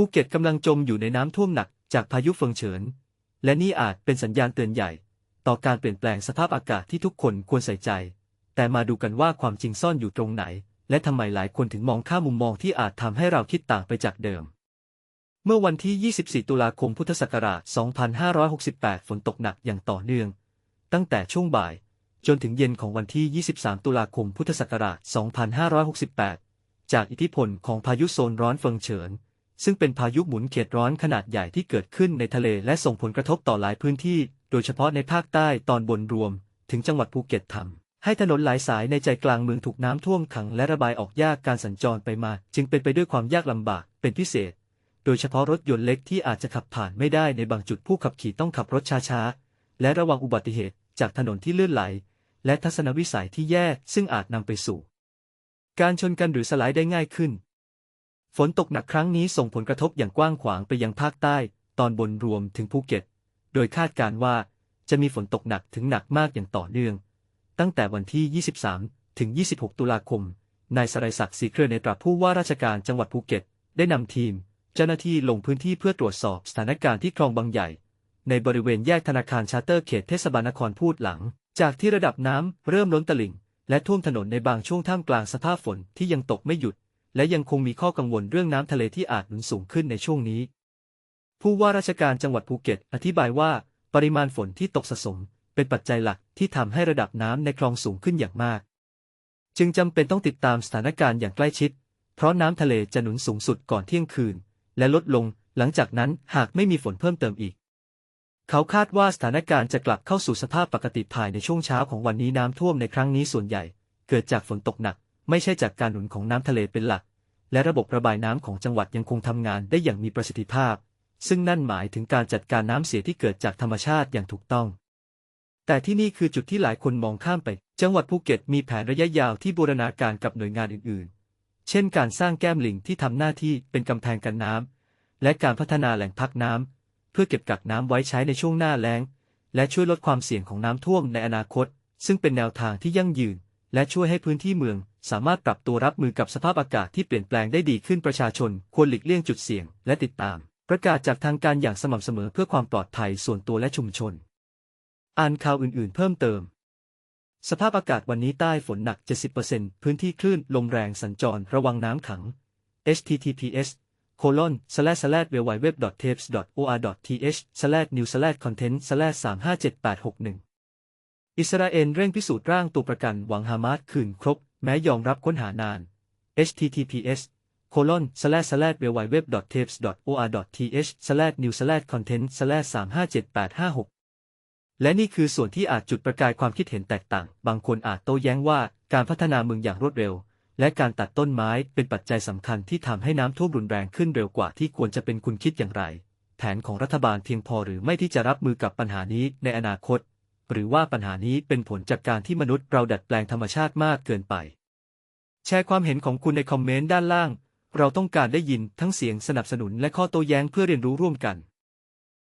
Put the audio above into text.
ภูเก็ตกำลังจมอยู่ในน้ำท่วมหนักจากพายุเฟิงเฉิน และนี่อาจเป็นสัญญาณเตือนใหญ่ ต่อการเปลี่ยนแปลงสภาพอากาศที่ทุกคนควรใส่ใจ แต่มาดูกันว่าความจริงซ่อนอยู่ตรงไหน และทำไมหลายคนถึงมองข้ามมุมมองที่อาจทำให้เราคิดต่างไปจากเดิม เมื่อวันที่ 24 ตุลาคมพุทธศักราช 2568 ฝนตกหนักอย่างต่อเนื่อง ตั้งแต่ช่วงบ่าย จนถึงเย็นของวันที่ 23 ตุลาคมพุทธศักราช 2568 จากอิทธิพลของพายุโซนร้อนเฟิงเฉิน ซึ่งเป็นพายุหมุนเขตร้อนขนาดใหญ่ที่เกิดขึ้นในทะเลและส่งผลกระทบต่อหลายพื้นที่ โดยเฉพาะในภาคใต้ตอนบนรวม ถึงจังหวัดภูเก็ตทำให้ถนนหลายสายในใจกลางเมืองถูกน้ำท่วมขังและระบายออกยากการสัญจรไปมา จึงเป็นไปด้วยความยากลำบากเป็นพิเศษ โดยเฉพาะรถยนต์เล็กที่อาจจะขับผ่านไม่ได้ในบางจุดผู้ขับขี่ต้องขับรถช้าๆและระวังอุบัติเหตุจากถนนที่เลื่อนไหล และทัศนวิสัยที่แย่ซึ่งอาจนำไปสู่ การชนกันหรือสลด์ได้ง่ายขึ้น ฝนตกหนักครั้งนี้ส่งผลกระทบอย่างกว้างขวางไปยังภาคใต้ ตอนบนรวมถึงภูเก็ต โดยคาดการว่าจะมีฝนตกหนักถึงหนักมากอย่างต่อเนื่อง ตั้งแต่วันที่ 23 ถึง 26 ตุลาคม นายสรายศักดิ์ศรีเครือในตราผู้ว่าราชการจังหวัดภูเก็ต ได้นำทีม เจ้าหน้าที่ลงพื้นที่เพื่อตรวจสอบสถานการณ์ที่คลองบางใหญ่ ในบริเวณแยกธนาคารชาร์เตอร์เขตเทศบาลนครพูดหลัง จากที่ระดับน้ำเริ่มล้นตลิ่ง และท่วมถนนในบางช่วงท่ามกลางสภาพฝนที่ยังตกไม่หยุด และยังคงมีข้อกังวลเรื่องน้ำทะเลที่อาจหนุนสูงขึ้นในช่วงนี้ ผู้ว่าราชการจังหวัดภูเก็ต อธิบายว่า ปริมาณฝนที่ตกสะสม เป็นปัจจัยหลักที่ทำให้ระดับน้ำในคลองสูงขึ้นอย่างมาก จึงจำเป็นต้องติดตามสถานการณ์อย่างใกล้ชิด เพราะน้ำทะเลจะหนุนสูงสุดก่อนเที่ยงคืน และลดลงหลังจากนั้นหากไม่มีฝนเพิ่มเติมอีก เขาคาดว่าสถานการณ์จะกลับเข้าสู่สภาพปกติภายในช่วงเช้าของวันนี้น้ำท่วมในครั้งนี้ส่วนใหญ่ เกิดจากฝนตกหนัก ไม่ใช่จากการหนุนของน้ำทะเลเป็นหลัก และระบบระบายน้ำของจังหวัดยังคงทำงานได้อย่างมีประสิทธิภาพ ซึ่งนั่นหมายถึงการจัดการน้ำเสียที่เกิดจากธรรมชาติอย่างถูกต้อง แต่ที่นี่คือจุดที่หลายคนมองข้ามไป จังหวัดภูเก็ตมีแผนระยะยาวที่บูรณาการกับหน่วยงานอื่นๆ เช่น การสร้างแก้มลิงที่ทำหน้าที่เป็นกำแพงกันน้ำและการพัฒนาแหล่งพักน้ำเพื่อเก็บกักน้ำไว้ใช้ในช่วงหน้าแล้ง และช่วยลดความเสี่ยงของน้ำท่วมในอนาคต ซึ่งเป็นแนวทางที่ยั่งยืน และช่วยให้พื้นที่เมืองสามารถปรับตัวรับมือกับสภาพอากาศที่เปลี่ยนแปลงได้ดีขึ้นประชาชนควรหลีกเลี่ยงจุดเสี่ยง และติดตาม ประกาศจากทางการอย่างสม่ำเสมอเพื่อความปลอดภัยส่วนตัวและชุมชน อ่านข่าวอื่น ๆ เพิ่มเติม สภาพอากาศวันนี้ใต้ฝนหนัก 70%พื้นที่คลื่นลมแรงสัญจรระวังน้ำขัง https c o l o n s l a s l a w w w t a p e s o r t h s l a n e w s l a c o n t e n t s l a 357861อิสราเอลเร่งพิสูจน์ร่างตัวประกันหวังฮามาสคืนครบ แม้ยอมรับค้นหานาน https colon slash slash w w w t a p e s o r t h slash new slash content slash 357856 และนี่คือส่วนที่อาจจุดประกายความคิดเห็นแตกต่าง บางคนอาจโต้แย้งว่าการพัฒนาเมืองอย่างรวดเร็ว และการตัดต้นไม้เป็นปัจจัยสำคัญที่ทำให้น้ำท่วมรุนแรงขึ้นเร็วกว่าที่ควรจะเป็นคุณคิดอย่างไร แผนของรัฐบาลเพียงพอหรือไม่ที่จะรับมือกับปัญหานี้ในอนาคต หรือว่าปัญหานี้เป็นผลจากการที่มนุษย์เราดัดแปลงธรรมชาติมากเกินไป แชร์ความเห็นของคุณในคอมเมนต์ด้านล่าง เราต้องการได้ยินทั้งเสียงสนับสนุนและข้อโต้แย้งเพื่อเรียนรู้ร่วมกัน